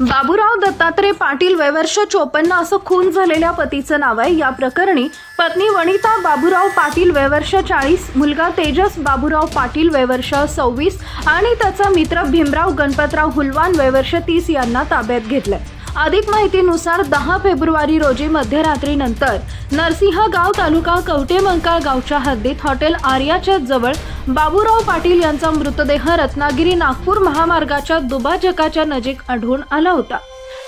बाबूराव दत्तात्रय पाटील वयवर्ष चोपन्न असं खून झालेल्या पतीचं नाव आहे. या प्रकरणी पत्नी वनिता बाबूराव पाटील वयवर्ष चाळीस मुलगा तेजस बाबूराव पाटील वयवर्ष सव्वीस आणि त्याचा मित्र भीमराव गणपतराव हुलवान वयवर्ष तीस यांना ताब्यात घेतलंय. अधिक माहितीनुसार दहा फेब्रुवारी रोजी मध्यरात्रीनंतर नरसिंहगाव तालुका कवटेमंकाळ गावच्या हद्दीत हॉटेल आर्याच्या जवळ बाबूराव पाटील यांचा मृतदेह रत्नागिरी नागपूर महामार्गाच्या दुभाजकाच्या नजीक आढळून आला होता.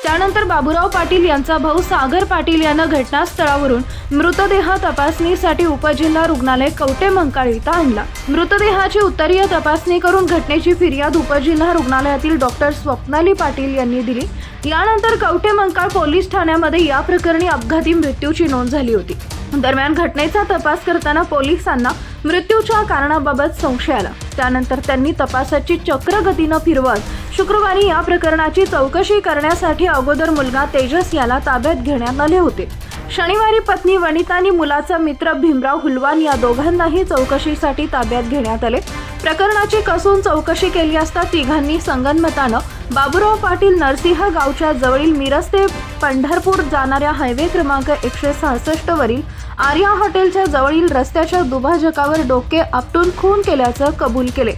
त्यानंतर बाबूराव पाटील यांचा भाऊ सागर पाटील यानं घटनास्थळावरून मृतदेह तपासणीसाठी उपजिल्हा रुग्णालय कवटेमंकाळ इथं आणला. मृतदेहाची उत्तरीय तपासणी करून घटनेची फिर्याद उपजिल्हा रुग्णालयातील डॉक्टर स्वप्नाली पाटील यांनी दिली. यानंतर कवटेमंकाळ पोलीस ठाण्यामध्ये या प्रकरणी अपघाती मृत्यूची नोंद झाली होती. दरम्यान घटनेचा तपास करताना पोलिसांना मृत्यूच्या कारणाबाबत संशय आला. त्यानंतर त्यांनी तपासाची चक्र गतीनं फिरवत शुक्रवारी या प्रकरणाची चौकशी करण्यासाठी अगोदर मुलगा तेजस याला ताब्यात घेण्यात आले होते. शनिवारी पत्नी वनिता आणि मुलाचा मित्र भीमराव हुलवान या दोघांनाही चौकशीसाठी ताब्यात घेण्यात आले. प्रकरणाची कसून चौकशी केली असता तिघांनी संगनमतानं बाबुराव पाटील नरसिंह गावच्या जवळील मिरज ते पंढरपूर जाणाऱ्या हायवे क्रमांक एकशे सहासष्ट वरील आर्या हॉटेलच्या जवळील रस्त्याच्या दुभाजकावर डोके आपटून खून केल्याचं कबूल केले.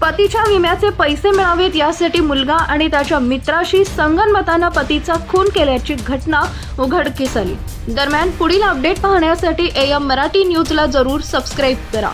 पतीच्या विम्याचे पैसे मिळावेत यासाठी मुलगा आणि त्याच्या मित्राशी संगनमतानं पतीचा खून केल्याची घटना उघडकीस आली दरम्यान पुढील अपडेट पाहण्यासाठी एम मराठी न्यूजला जरूर सबस्क्राईब करा.